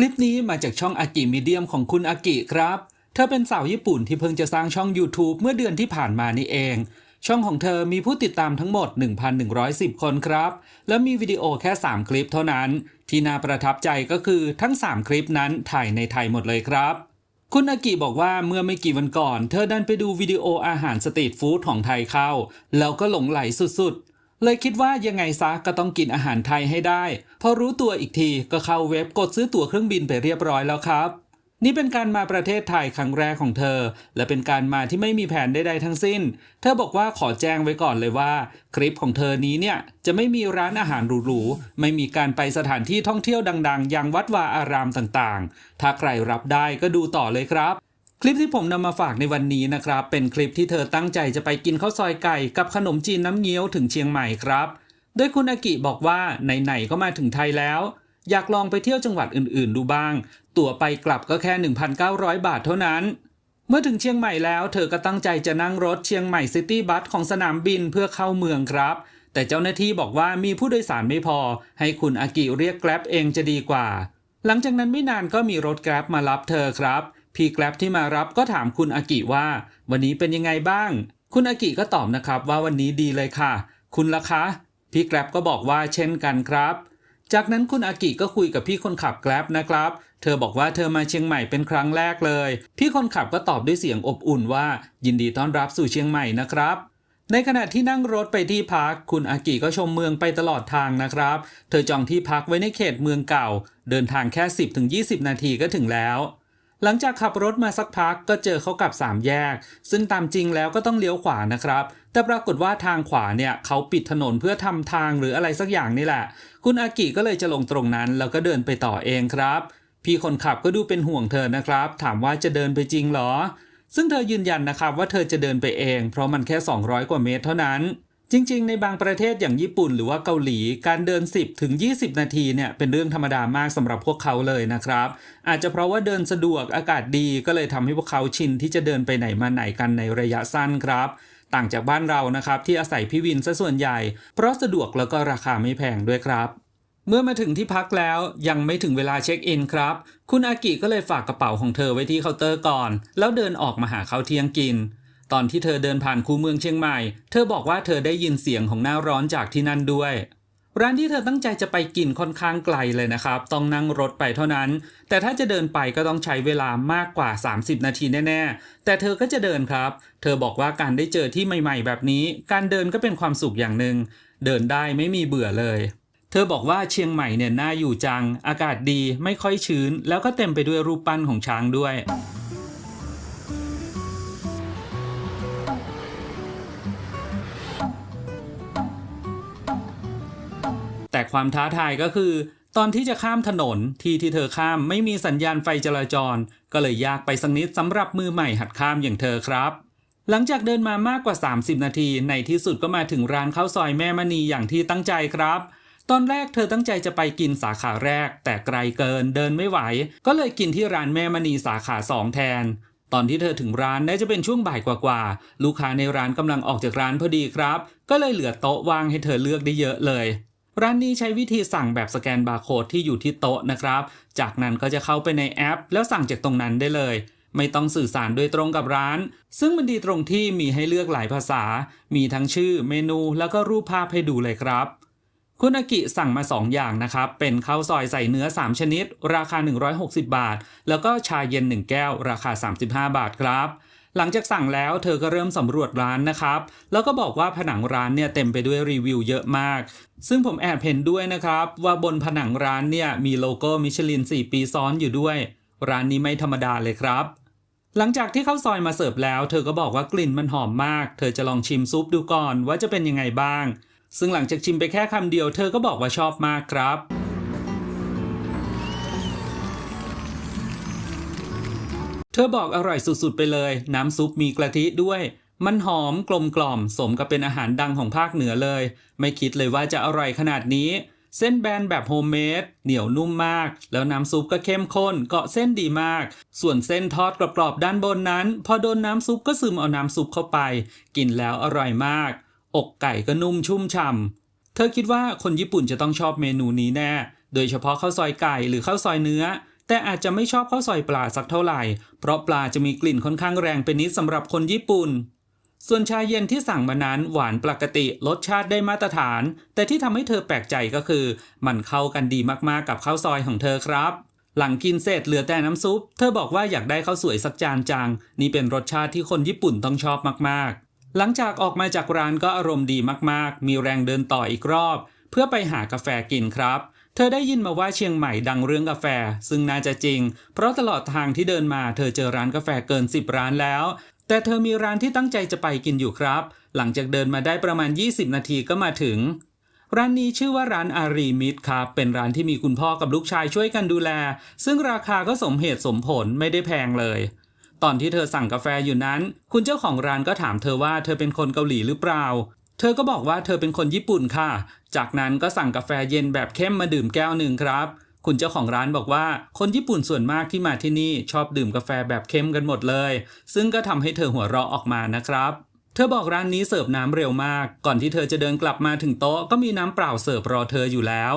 คลิปนี้มาจากช่องอากิมีเดียมของคุณอากิครับ เธอเป็นสาวญี่ปุ่นที่เพิ่งจะสร้างช่อง YouTube เมื่อเดือนที่ผ่านมานี่เอง ช่องของเธอมีผู้ติดตามทั้งหมด 1,110 คนครับ และมีวิดีโอแค่ 3 คลิปเท่านั้น ที่น่าประทับใจก็คือทั้ง 3 คลิปนั้นถ่ายในไทยหมดเลยครับ คุณอากิบอกว่าเมื่อไม่กี่วันก่อน เธอดันไปดูวิดีโออาหารสตรีทฟู้ดของไทยเข้า แล้วก็หลงไหลสุดๆ เลยคิดว่ายังไงซะก็ต้องกินอาหารไทยให้ได้ พอรู้ตัวอีกทีก็เข้าเว็บกดซื้อตั๋วเครื่องบินไปเรียบร้อยแล้วครับ นี่เป็นการมาประเทศไทยครั้งแรกของเธอ และเป็นการมาที่ไม่มีแผนใดๆทั้งสิ้น เธอบอกว่าขอแจ้งไว้ก่อนเลยว่า คลิปของเธอนี้เนี่ยจะไม่มีร้านอาหารหรูๆไม่มีการไปสถานที่ท่องเที่ยวดัง ๆ อย่างวัดวาอารามต่างๆ ถ้าใครรับได้ก็ดูต่อเลยครับ คลิปที่ผมนำมาฝากในวันนี้นะครับ เป็นคลิปที่เธอตั้งใจจะไปกินข้าวซอยไก่กับขนมจีนน้ำเงี้ยวถึงเชียงใหม่ครับ โดยคุณอากิบอกว่าไหนๆก็มาถึงไทยแล้ว อยากลองไปเที่ยวจังหวัดอื่นๆ ดูบ้าง ตั๋วไปกลับก็แค่ 1,900 บาทเท่านั้น เมื่อถึงเชียงใหม่แล้วเธอก็ตั้งใจจะนั่งรถเชียงใหม่ซิตี้บัสของสนามบินเพื่อเข้าเมืองครับ แต่เจ้าหน้าที่บอกว่ามีผู้โดยสารไม่พอ ให้คุณอากิเรียกแกร็บเองจะดีกว่า หลังจากนั้นไม่นานก็มีรถแกร็บมารับเธอครับ พี่แกร็บที่มารับก็ถามคุณอากิว่า วันนี้เป็นยังไงบ้าง คุณอากิก็ตอบนะครับว่าวันนี้ดีเลยค่ะ คุณล่ะคะ พี่แกร็บก็บอกว่าเช่นกันครับ จากนั้นคุณอากิก็คุยกับพี่คนขับแกร็บนะครับ เธอบอกว่าเธอมาเชียงใหม่เป็นครั้งแรกเลย พี่คนขับก็ตอบด้วยเสียงอบอุ่นว่า ยินดีต้อนรับสู่เชียงใหม่นะครับในขณะที่นั่งรถไปที่พัก คุณอากิก็ชมเมืองไปตลอดทางนะครับ เธอจองที่พักไว้ในเขตเมืองเก่า เดินทางแค่ 10-20 นาทีก็ถึงแล้ว หลังจากขับรถมาสักพักก็เจอเขากับ 3 แยก ซึ่งตามจริงแล้วก็ต้องเลี้ยวขวานะครับ แต่ปรากฏว่าทางขวาเนี่ยเขาปิดถนนเพื่อทำทางหรืออะไรสักอย่างนี่แหละ คุณอากิก็เลยจะลงตรงนั้นแล้วก็เดินไปต่อเองครับ พี่คนขับก็ดูเป็นห่วงเธอนะครับ ถามว่าจะเดินไปจริงหรอ ซึ่งเธอยืนยันนะครับว่าเธอจะเดินไปเอง เพราะมันแค่ 200 กว่าเมตรเท่านั้น จริงๆ ในบางประเทศอย่างญี่ปุ่นหรือว่าเกาหลีการเดิน 10 ถึง 20 นาทีเนี่ยเป็นเรื่องธรรมดามากสำหรับพวกเขาเลยนะครับ อาจจะเพราะว่าเดินสะดวกอากาศดีก็เลยทำให้พวกเขาชินที่จะเดินไปไหนมาไหนกันในระยะสั้นครับ ต่างจากบ้านเรานะครับที่อาศัยพี่วินซะส่วนใหญ่ เพราะสะดวกแล้วก็ราคาไม่แพงด้วยครับเมื่อมาถึงที่พักแล้วยังไม่ถึงเวลาเช็คอินครับ คุณอากิก็เลยฝากกระเป๋าของเธอไว้ที่เคาน์เตอร์ก่อน แล้วเดินออกมาหาเขาเที่ยงกิน ตอนที่เธอเดินผ่านคูเมืองเชียงใหม่ เธอบอกว่าเธอได้ยินเสียงของหน้าร้อนจากที่นั่นด้วย ร้านที่เธอตั้งใจจะไปกินค่อนข้างไกลเลยนะครับ ต้องนั่งรถไปเท่านั้น แต่ถ้าจะเดินไปก็ต้องใช้เวลามากกว่า 30 นาทีแน่ๆ แต่เธอก็จะเดินครับ เธอบอกว่าการได้เจอที่ใหม่ ๆ แบบนี้ การเดินก็เป็นความสุขอย่างหนึ่ง เดินได้ไม่มีเบื่อเลยเธอบอกว่าเชียงใหม่เนี่ยน่าอยู่จัง อากาศดีไม่ค่อยชื้น แล้วก็เต็มไปด้วยรูปปั้นของช้างด้วย แต่ความท้าทายก็คือ ตอนที่จะข้ามถนนที่ที่เธอข้ามไม่มีสัญญาณไฟจราจร ก็เลยยากไปสักนิดสำหรับมือใหม่หัดข้ามอย่างเธอครับ หลังจากเดินมามากกว่า 30 นาที ในที่สุดก็มาถึงร้านข้าวซอยแม่มณีอย่างที่ตั้งใจครับ ตอนแรกเธอตั้งใจจะไปกินสาขาแรก แต่ไกลเกินเดินไม่ไหว ก็เลยกินที่ร้านแม่มณีสาขาสองแทนตอนที่เธอถึงร้านน่าจะเป็นช่วงบ่ายกว่าๆ ลูกค้าในร้านกำลังออกจากร้านพอดีครับ ก็เลยเหลือโต๊ะว่างให้เธอเลือกได้เยอะเลย ร้านนี้ใช้วิธีสั่งแบบสแกนบาร์โค้ดที่อยู่ที่โต๊ะนะครับ จากนั้นก็จะเข้าไปในแอป แล้วสั่งจากตรงนั้นได้เลย ไม่ต้องสื่อสารโดยตรงกับร้าน ซึ่งมันดีตรงที่มีให้เลือกหลายภาษา มีทั้งชื่อเมนูแล้วก็รูปภาพให้ดูเลยครับคุณอากิสั่งมา 2 อย่างนะครับ เป็นข้าวซอยใส่เนื้อ 3 ชนิด ราคา 160 บาท แล้วก็ชาเย็น 1 แก้ว ราคา 35 บาทครับ หลังจากสั่งแล้วเธอก็เริ่มสำรวจร้านนะครับ แล้วก็บอกว่าผนังร้านเนี่ยเต็มไปด้วยรีวิวเยอะมาก ซึ่งผมแอบเห็นด้วยนะครับ ว่าบนผนังร้านเนี่ยมีโลโก้มิชลิน 4 ปีซ้อนอยู่ด้วย ร้านนี้ไม่ธรรมดาเลยครับ หลังจากที่ข้าวซอยมาเสิร์ฟแล้ว เธอก็บอกว่ากลิ่นมันหอมมาก เธอจะลองชิมซุปดูก่อนว่าจะเป็นยังไงบ้าง ซึ่งหลังจากชิมไปแค่คำเดียว เธอก็บอกว่าชอบมากครับ เธอบอกอร่อยสุด ๆ ไปเลย น้ำซุปมีกะทิด้วย มันหอมกลมกล่อม สมกับเป็นอาหารดังของภาคเหนือเลย ไม่คิดเลยว่าจะอร่อยขนาดนี้ เส้นแบนแบบโฮมเมดเหนียวนุ่มมาก แล้วน้ำซุปก็เข้มข้นเกาะเส้นดีมาก ส่วนเส้นทอดกรอบๆด้านบนนั้น พอโดนน้ำซุปก็ซึมเอาน้ำซุปเข้าไป กินแล้วอร่อยมาก อกไก่ก็นุ่มชุ่มฉ่ำเธอคิดว่าคนญี่ปุ่นจะต้องชอบเมนูนี้แน่ โดยเฉพาะข้าวซอยไก่หรือข้าวซอยเนื้อ แต่อาจจะไม่ชอบข้าวซอยปลาสักเท่าไหร่ เพราะปลาจะมีกลิ่นค่อนข้างแรงเป็นนิดสำหรับคนญี่ปุ่น ส่วนชาเย็นที่สั่งมานั้นหวานปกติรสชาติได้มาตรฐาน แต่ที่ทำให้เธอแปลกใจก็คือ มันเข้ากันดีมากๆกับข้าวซอยของเธอครับ หลังกินเสร็จเหลือแต่น้ำซุป เธอบอกว่าอยากได้ข้าวสวยสักจานจัง นี่เป็นรสชาติที่คนญี่ปุ่นต้องชอบมากๆหลังจากออกมาจากร้านก็อารมณ์ดีมากๆ มีแรงเดินต่ออีกรอบ เพื่อไปหากาแฟกินครับ เธอได้ยินมาว่าเชียงใหม่ดังเรื่องกาแฟ ซึ่งน่าจะจริง เพราะตลอดทางที่เดินมาเธอเจอร้านกาแฟเกิน 10 ร้านแล้ว แต่เธอมีร้านที่ตั้งใจจะไปกินอยู่ครับ หลังจากเดินมาได้ประมาณ 20 นาทีก็มาถึง ร้านนี้ชื่อว่าร้านอารีมิตรครับ เป็นร้านที่มีคุณพ่อกับลูกชายช่วยกันดูแล ซึ่งราคาก็สมเหตุสมผลไม่ได้แพงเลย ตอนที่เธอสั่งกาแฟอยู่นั้น คุณเจ้าของร้านก็ถามเธอว่าเธอเป็นคนเกาหลีหรือเปล่า เธอก็บอกว่าเธอเป็นคนญี่ปุ่นค่ะ จากนั้นก็สั่งกาแฟเย็นแบบเข้มมาดื่มแก้วหนึ่งครับ คุณเจ้าของร้านบอกว่าคนญี่ปุ่นส่วนมากที่มาที่นี่ชอบดื่มกาแฟแบบเข้มกันหมดเลย ซึ่งก็ทำให้เธอหัวเราะออกมานะครับเธอบอกร้านนี้เสิร์ฟน้ำเร็วมาก ก่อนที่เธอจะเดินกลับมาถึงโต๊ะก็มีน้ำเปล่าเสิร์ฟรอเธออยู่แล้ว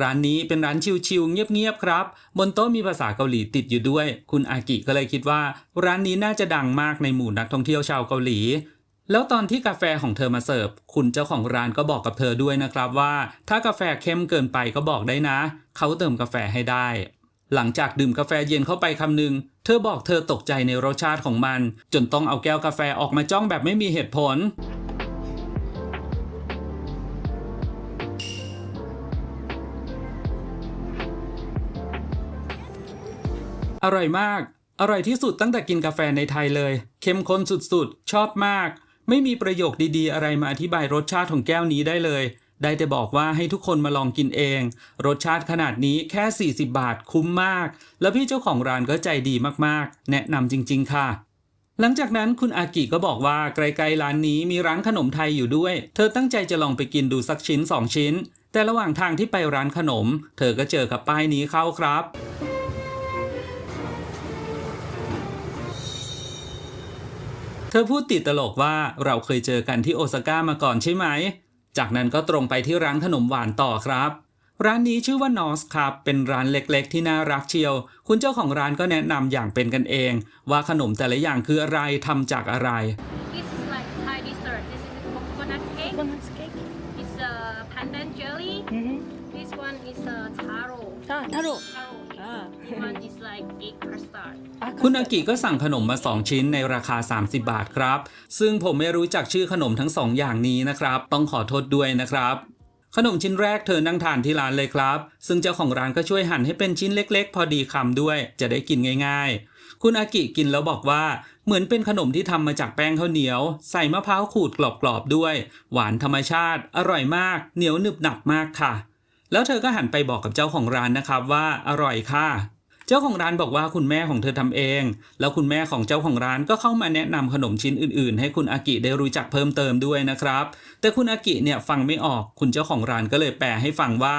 ร้านนี้เป็นร้านชิลๆเงียบๆครับ บนโต๊ะมีภาษาเกาหลีติดอยู่ด้วย คุณอากิก็เลยคิดว่า ร้านนี้น่าจะดังมากในหมู่นักท่องเที่ยวชาวเกาหลี แล้วตอนที่กาแฟของเธอมาเสิร์ฟ คุณเจ้าของร้านก็บอกกับเธอด้วยนะครับว่า ถ้ากาแฟเข้มเกินไปก็บอกได้นะ เขาเติมกาแฟให้ได้ หลังจากดื่มกาแฟเย็นเข้าไปคำหนึ่งเธอบอกเธอตกใจในรสชาติของมัน จนต้องเอาแก้วกาแฟออกมาจ้องแบบไม่มีเหตุผล อร่อยมาก อร่อยที่สุดตั้งแต่กินกาแฟในไทยเลย เข้มข้นสุดๆ ชอบมาก ไม่มีประโยคดีๆ อะไรมาอธิบายรสชาติของแก้วนี้ได้เลย ได้แต่บอกว่าให้ทุกคนมาลองกินเอง รสชาติขนาดนี้แค่ 40 บาทคุ้มมาก แล้วพี่เจ้าของร้านก็ใจดีมากๆ แนะนำจริง ๆ ค่ะ หลังจากนั้นคุณอากิก็บอกว่าไกลๆร้านนี้มีร้านขนมไทยอยู่ด้วย เธอตั้งใจจะลองไปกินดูสักชิ้น 2 ชิ้น แต่ระหว่างทางที่ไปร้านขนม เธอก็เจอกับป้ายนี้เข้าครับ เธอพูดติดตลกว่าเราเคยเจอกันที่โอซาก้ามาก่อนใช่ไหม จากนั้นก็ตรงไปที่ร้านขนมหวานต่อครับร้านนี้ชื่อว่านอสครับ เป็นร้านเล็กๆ ที่น่ารักเชียว คุณเจ้าของร้านก็แนะนำอย่างเป็นกันเอง ว่าขนมแต่ละอย่างคืออะไรทำจากอะไร This is like Thai dessert. This is a coconut cake. Coconut cake. It's a pandan jelly. Mm-hmm. This one is a taro. Ah, taro. Taro. Ah. This one is like egg custard. Ah, คุณอา custard. กิก็สั่งขนมมา 2 ชิ้นในราคา 30 บาทครับ ซึ่งผมไม่รู้จักชื่อขนมทั้ง 2 อย่างนี้นะครับ ต้องขอโทษด้วยนะครับ ขนมชิ้นแรกเธอนั่งทานที่ร้านเลยครับ ซึ่งเจ้าของร้านก็ช่วยหั่นให้เป็นชิ้นเล็กๆ พอดีคำด้วย จะได้กินง่ายๆ คุณอากิกินแล้วบอกว่า เหมือนเป็นขนมที่ทำมาจากแป้งข้าวเหนียว ใส่มะพร้าวขูดกรอบๆด้วย หวานธรรมชาติ อร่อยมาก เหนียวหนึบหนับมากค่ะ แล้วเธอก็หันไปบอกกับเจ้าของร้านนะครับว่าอร่อยค่ะ เจ้าของร้านบอกว่าคุณแม่ของเธอทำเอง แล้วคุณแม่ของเจ้าของร้านก็เข้ามาแนะนำขนมชิ้นอื่นๆ ให้คุณอากิได้รู้จักเพิ่มเติมด้วยนะครับ แต่คุณอากิเนี่ยฟังไม่ออก คุณเจ้าของร้านก็เลยแปลให้ฟังว่า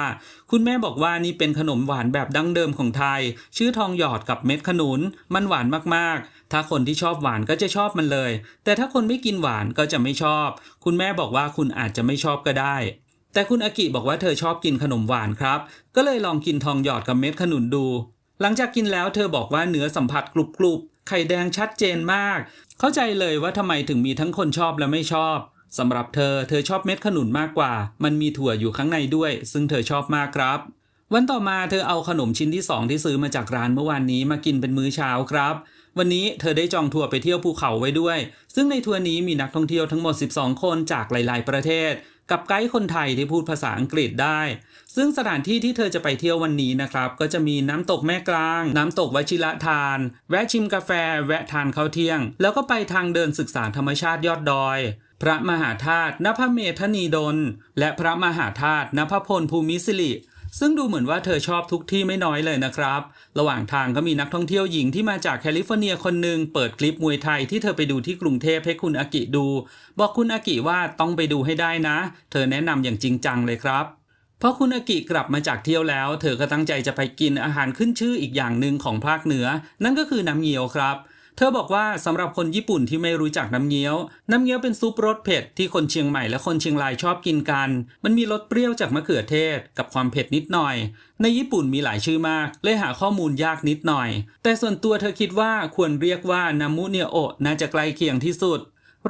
คุณแม่บอกว่านี่เป็นขนมหวานแบบดั้งเดิมของไทย ชื่อทองหยอดกับเม็ดขนุน มันหวานมากๆถ้าคนที่ชอบหวานก็จะชอบมันเลย แต่ถ้าคนไม่กินหวานก็จะไม่ชอบ คุณแม่บอกว่าคุณอาจจะไม่ชอบก็ได้ แต่คุณอากิบอกว่าเธอชอบกินขนมหวานครับ ก็เลยลองกินทองหยอดกับเม็ดขนุนดู หลังจากกินแล้วเธอบอกว่าเนื้อสัมผัสกรุบๆไข่แดงชัดเจนมาก เข้าใจเลยว่าทำไมถึงมีทั้งคนชอบและไม่ชอบสำหรับเธอ เธอชอบเม็ดขนุนมากกว่า มันมีถั่วอยู่ข้างในด้วย ซึ่งเธอชอบมากครับ วันต่อมาเธอเอาขนมชิ้นที่สองที่ซื้อมาจากร้านเมื่อวานนี้มากินเป็นมื้อเช้าครับ วันนี้เธอได้จองทัวร์ไปเที่ยวภูเขาไว้ด้วย ซึ่งในทัวร์นี้มีนักท่องเที่ยวทั้งหมด 12 คนจากหลาย ๆ ประเทศ กับไกด์คนไทยที่พูดภาษาอังกฤษได้ ซึ่งสถานที่ที่เธอจะไปเที่ยววันนี้นะครับ ก็จะมีน้ำตกแม่กลาง น้ำตกวชิระทาน แวะชิมกาแฟ แวะทานข้าวเที่ยง แล้วก็ไปทางเดินศึกษาธรรมชาติยอดดอย พระมหาธาตุนภเมธนีดล และพระมหาธาตุนภพลภูมิสิริ ซึ่งดูเหมือนว่าเธอชอบทุกที่ไม่น้อยเลยนะครับ ระหว่างทางก็มีนักท่องเที่ยวหญิงที่มาจากแคลิฟอร์เนียคนหนึ่งเปิดคลิปมวยไทยที่เธอไปดูที่กรุงเทพให้คุณอากิดู บอกคุณอากิว่าต้องไปดูให้ได้นะ เธอแนะนำอย่างจริงจังเลยครับพอคุณอากิกลับมาจากเที่ยวแล้ว เธอก็ตั้งใจจะไปกินอาหารขึ้นชื่ออีกอย่างหนึ่งของภาคเหนือ นั่นก็คือน้ำเงี้ยวครับ เธอบอกว่าสำหรับคนญี่ปุ่นที่ไม่รู้จักน้ำเงี้ยว น้ำเงี้ยวเป็นซุปรสเผ็ดที่คนเชียงใหม่และคนเชียงรายชอบกินกัน มันมีรสเปรี้ยวจากมะเขือเทศกับความเผ็ดนิดหน่อย ในญี่ปุ่นมีหลายชื่อมาก เลยหาข้อมูลยากนิดหน่อย แต่ส่วนตัวเธอคิดว่าควรเรียกว่านามุเนียโอน่าจะใกล้เคียงที่สุด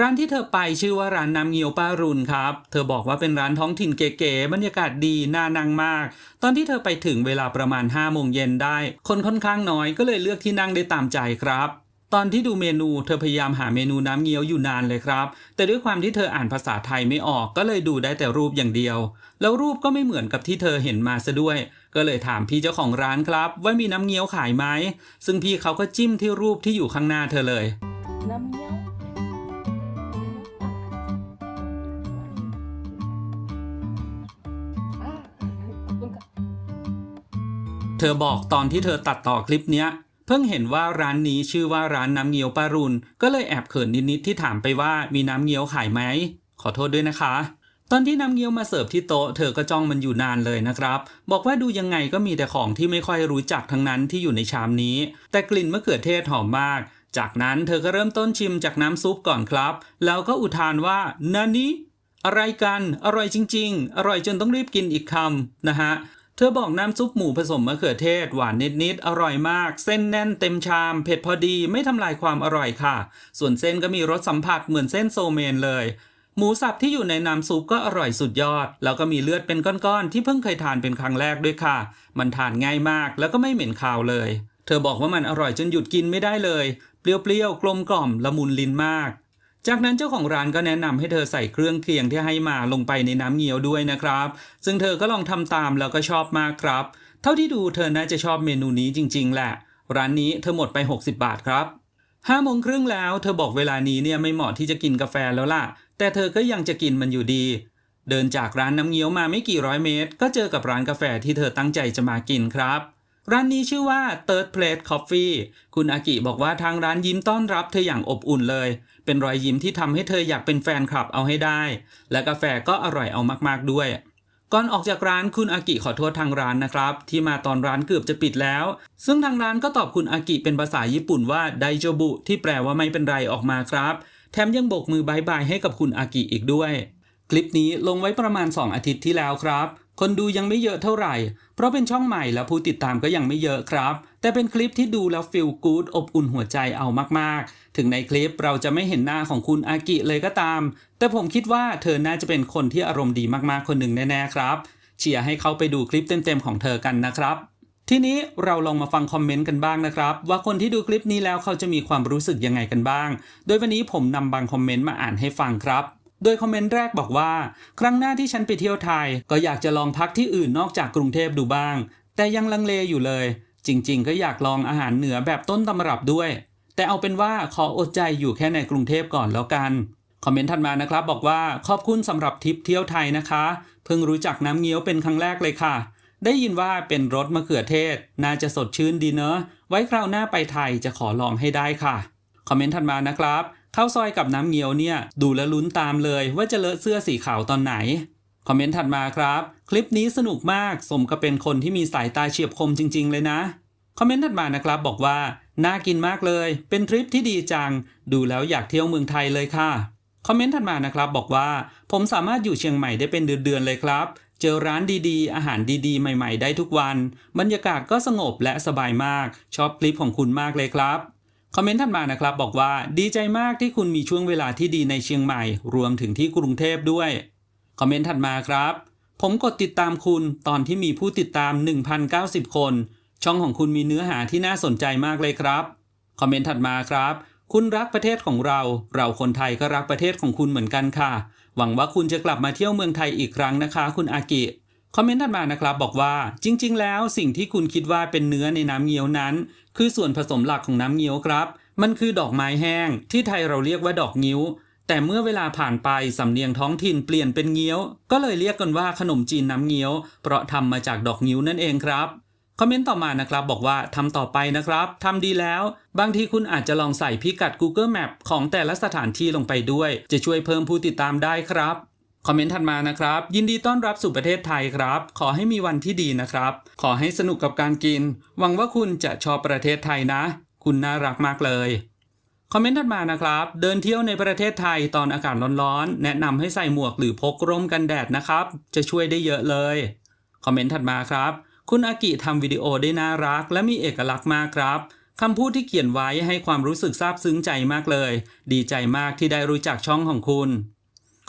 ร้านที่เธอไปชื่อว่าร้านน้ำเงี้ยวป้ารุนครับ เธอบอกว่าเป็นร้านท้องถิ่นเก๋ๆ บรรยากาศดี น่านั่งมาก ตอนที่เธอไปถึงเวลาประมาณ5โมงเย็นได้ คนค่อนข้างน้อยก็เลยเลือกที่นั่งได้ตามใจครับ ตอนที่ดูเมนูเธอพยายามหาเมนูน้ำเงี้ยวอยู่นานเลยครับ แต่ด้วยความที่เธออ่านภาษาไทยไม่ออกก็เลยดูได้แต่รูปอย่างเดียว แล้วรูปก็ไม่เหมือนกับที่เธอเห็นมาซะด้วย ก็เลยถามพี่เจ้าของร้านครับ ว่ามีน้ำเงี้ยวขายไหมซึ่งพี่เขาก็จิ้มที่รูปที่อยู่ข้างหน้าเธอเลยน้ำเงี้ยวอ่าขอบคุณค่ะเธอบอกตอนที่เธอตัดต่อคลิปเนี้ย เพิ่งเห็นว่าร้านนี้ชื่อว่าร้านน้ำเงี้ยวปารุนก็เลยแอบเขินนิดๆที่ถามไปว่ามีน้ำเงี้ยวขายไหมขอโทษด้วยนะคะ ตอนที่น้ำเงี้ยวมาเสิร์ฟที่โต๊ะเธอก็จ้องมันอยู่นานเลยนะครับ บอกว่าดูยังไงก็มีแต่ของที่ไม่ค่อยรู้จักทั้งนั้นที่อยู่ในชามนี้ แต่กลิ่นมะเขือเทศหอมมาก จากนั้นเธอก็เริ่มต้นชิมจากน้ำซุปก่อนครับ แล้วก็อุทานว่านานิอะไรกัน อร่อยจริง ๆ อร่อยจนต้องรีบกินอีกคำนะฮะ เธอบอกน้ำซุปหมูผสมมะเขือเทศ หวานนิดๆ อร่อยมาก เส้นแน่นเต็มชาม เผ็ดพอดีไม่ทำลายความอร่อยค่ะ ส่วนเส้นก็มีรสสัมผัสเหมือนเส้นโซเมนเลย หมูสับที่อยู่ในน้ำซุปก็อร่อยสุดยอด แล้วก็มีเลือดเป็นก้อนๆ ที่เพิ่งเคยทานเป็นครั้งแรกด้วยค่ะ มันทานง่ายมากแล้วก็ไม่เหม็นคาวเลย เธอบอกว่ามันอร่อยจนหยุดกินไม่ได้เลย เปรี้ยวๆ กลมกล่อมละมุนลิ้นมาก จากนั้นเจ้าของร้านก็แนะนำให้เธอใส่เครื่องเคียงที่ให้มาลงไปในน้ำเงี้ยวด้วยนะครับ ซึ่งเธอก็ลองทำตามแล้วก็ชอบมากครับ เท่าที่ดูเธอน่าจะชอบเมนูนี้จริง ๆ แหละ ร้านนี้เธอหมดไป 60 บาทครับห้าโมงครึ่งแล้วเธอบอกเวลานี้เนี่ยไม่เหมาะที่จะกินกาแฟแล้วล่ะ แต่เธอก็ยังจะกินมันอยู่ดี เดินจากร้านน้ำเงี้ยวมาไม่กี่ร้อยเมตร ก็เจอกับร้านกาแฟที่เธอตั้งใจจะมากินครับ ร้านนี้ชื่อว่า Third Plate Coffee คุณอากิบอกว่าทางร้านยิ้มต้อนรับเธออย่างอบอุ่นเลย เป็นรอยยิ้มที่ทำให้เธออยากเป็นแฟนคลับเอาให้ได้ และกาแฟก็อร่อยเอามากๆด้วย ก่อนออกจากร้านคุณอากิขอโทษทางร้านนะครับ ที่มาตอนร้านเกือบจะปิดแล้ว ซึ่งทางร้านก็ตอบคุณอากิเป็นภาษาญี่ปุ่นว่าไดโจบุที่แปลว่าไม่เป็นไรออกมาครับ แถมยังโบกมือบายบายให้กับคุณอากิอีกด้วย คลิปนี้ลงไว้ประมาณ 2 อาทิตย์ที่แล้วครับ คนดูยังไม่เยอะเท่าไหร่ เพราะเป็นช่องใหม่และผู้ติดตามก็ยังไม่เยอะครับ แต่เป็นคลิปที่ดูแล้วฟีลกู๊ดอบอุ่นหัวใจเอามากๆ ถึงในคลิปเราจะไม่เห็นหน้าของคุณอากิเลยก็ตาม แต่ผมคิดว่าเธอน่าจะเป็นคนที่อารมณ์ดีมากๆคนหนึ่งแน่ๆครับ เชียร์ให้เขาไปดูคลิปเต็มๆของเธอกันนะครับ ทีนี้เราลองมาฟังคอมเมนต์กันบ้างนะครับ ว่าคนที่ดูคลิปนี้แล้วเขาจะมีความรู้สึกยังไงกันบ้าง โดยวันนี้ผมนำบางคอมเมนต์มาอ่านให้ฟังครับ โดยคอมเมนต์แรกบอกว่า ครั้งหน้าที่ฉันไปเที่ยวไทย ก็อยากจะลองพักที่อื่นนอกจากกรุงเทพดูบ้าง แต่ยังลังเลอยู่เลย จริง ๆ ก็อยากลองอาหารเหนือแบบต้นตำรับด้วย แต่เอาเป็นว่าขออดใจอยู่แค่ในกรุงเทพก่อนแล้วกันคอมเมนต์ถัดมานะครับบอกว่าขอบคุณสำหรับทริปเที่ยวไทยนะคะ เพิ่งรู้จักน้ำเงี้ยวเป็นครั้งแรกเลยค่ะ ได้ยินว่าเป็นรสมะเขือเทศ น่าจะสดชื่นดีเนอะไว้คราวหน้าไปไทยจะขอลองให้ได้ค่ะ คอมเมนต์ถัดมานะครับ ข้าวซอยกับน้ำเงี้ยวเนี่ย ดูแลวลุ้นตามเลยว่าจะเลอะเสื้อสีขาวตอนไหน คอมเมนต์ถัดมาครับ คลิปนี้สนุกมาก สมกับเป็นคนที่มีสายตาเฉียบคมจริง ๆ เลยนะ คอมเมนต์ถัดมานะครับบอกว่า น่ากินมากเลย เป็นทริปที่ดีจัง ดูแล้วอยากเที่ยวเมืองไทยเลยค่ะ คอมเมนต์ถัดมานะครับบอกว่า ผมสามารถอยู่เชียงใหม่ได้เป็นเดือนๆเลยครับ เจอร้านดีๆ อาหารดีๆ ใหม่ ๆ ได้ทุกวัน บรรยากาศก็สงบและสบายมาก ชอบคลิปของคุณมากเลยครับ คอมเมนต์ถัดมานะครับบอกว่าดีใจมากที่คุณมีช่วงเวลาที่ดีในเชียงใหม่ รวมถึงที่กรุงเทพด้วย คอมเมนต์ถัดมาครับ ผมกดติดตามคุณตอนที่มีผู้ติดตาม 1,090 คน ช่องของคุณมีเนื้อหาที่น่าสนใจมากเลยครับ คอมเมนต์ถัดมาครับ คุณรักประเทศของเรา เราคนไทยก็รักประเทศของคุณเหมือนกันค่ะ หวังว่าคุณจะกลับมาเที่ยวเมืองไทยอีกครั้งนะคะ คุณอากิ คอมเมนต์ถัดมานะครับบอกว่า จริง ๆ แล้วสิ่งที่คุณคิดว่าเป็นเนื้อในน้ำเงี้ยวนั้น คือส่วนผสมหลักของน้ำเงี้ยวครับ มันคือดอกไม้แห้ง ที่ไทยเราเรียกว่าดอกงิ้ว แต่เมื่อเวลาผ่านไปสำเนียงท้องถิ่นเปลี่ยนเป็นเงี้ยว ก็เลยเรียกกันว่าขนมจีนน้ำเงี้ยว เพราะทำมาจากดอกงิ้วนั่นเองครับคอมเมนต์ต่อมานะครับบอกว่าทำต่อไปนะครับทำดีแล้ว บางทีคุณอาจจะลองใส่พิกัด Google Map ของแต่ละสถานที่ลงไปด้วย จะช่วยเพิ่มผู้ติดตามได้ครับ คอมเมนต์ถัดมานะครับ ยินดีต้อนรับสู่ประเทศไทยครับ ขอให้มีวันที่ดีนะครับ ขอให้สนุกกับการกิน หวังว่าคุณจะชอบประเทศไทยนะ คุณน่ารักมากเลยคอมเมนต์ถัดมานะครับ เดินเที่ยวในประเทศไทยตอนอากาศร้อนๆ แนะนำให้ใส่หมวกหรือพกร่มกันแดดนะครับ จะช่วยได้เยอะเลย คอมเมนต์ถัดมาครับ คุณอากิทำวิดีโอได้น่ารัก และมีเอกลักษณ์มากครับคำพูดที่เขียนไว้ให้ความรู้สึกซาบซึ้งใจมากเลย ดีใจมากที่ได้รู้จักช่องของคุณ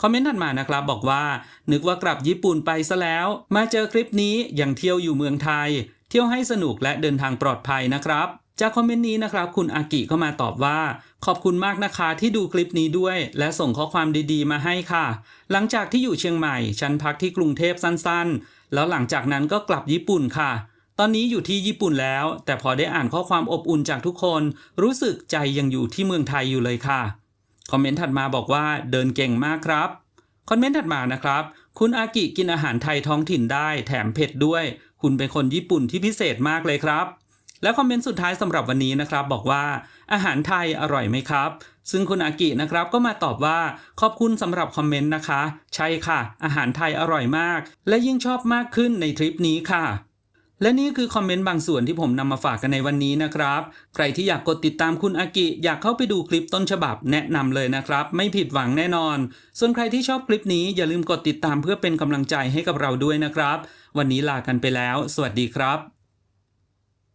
คอมเมนต์ถัดมานะครับบอกว่า นึกว่ากลับญี่ปุ่นไปซะแล้ว มาเจอคลิปนี้ยังเที่ยวอยู่เมืองไทย เที่ยวให้สนุกและเดินทางปลอดภัยนะครับ จากคอมเมนต์นี้นะครับ คุณอากิก็มาตอบว่า ขอบคุณมากนะคะที่ดูคลิปนี้ด้วย และส่งข้อความดีๆ มาให้ค่ะ หลังจากที่อยู่เชียงใหม่ ฉันพักที่กรุงเทพสั้นๆ แล้วหลังจากนั้นก็กลับญี่ปุ่นค่ะตอนนี้อยู่ที่ญี่ปุ่นแล้ว แต่พอได้อ่านข้อความอบอุ่นจากทุกคน รู้สึกใจยังอยู่ที่เมืองไทยอยู่เลยค่ะ คอมเมนต์ถัดมาบอกว่าเดินเก่งมากครับ คอมเมนต์ถัดมานะครับ คุณอากิกินอาหารไทยท้องถิ่นได้แถมเผ็ดด้วย คุณเป็นคนญี่ปุ่นที่พิเศษมากเลยครับ และคอมเมนต์สุดท้ายสำหรับวันนี้นะครับ บอกว่าอาหารไทยอร่อยไหมครับ ซึ่งคุณอากินะครับก็มาตอบว่าขอบคุณสำหรับคอมเมนต์นะคะ ใช่ค่ะ อาหารไทยอร่อยมาก และยิ่งชอบมากขึ้นในทริปนี้ค่ะ และนี่คือคอมเมนต์บางส่วนที่ผมนำมาฝากกันในวันนี้นะครับ ใครที่อยากกดติดตามคุณอากิ อยากเข้าไปดูคลิปต้นฉบับแนะนำเลยนะครับ ไม่ผิดหวังแน่นอน ส่วนใครที่ชอบคลิปนี้อย่าลืมกดติดตามเพื่อเป็นกำลังใจให้กับเราด้วยนะครับ วันนี้ลากันไปแล้ว สวัสดีครับ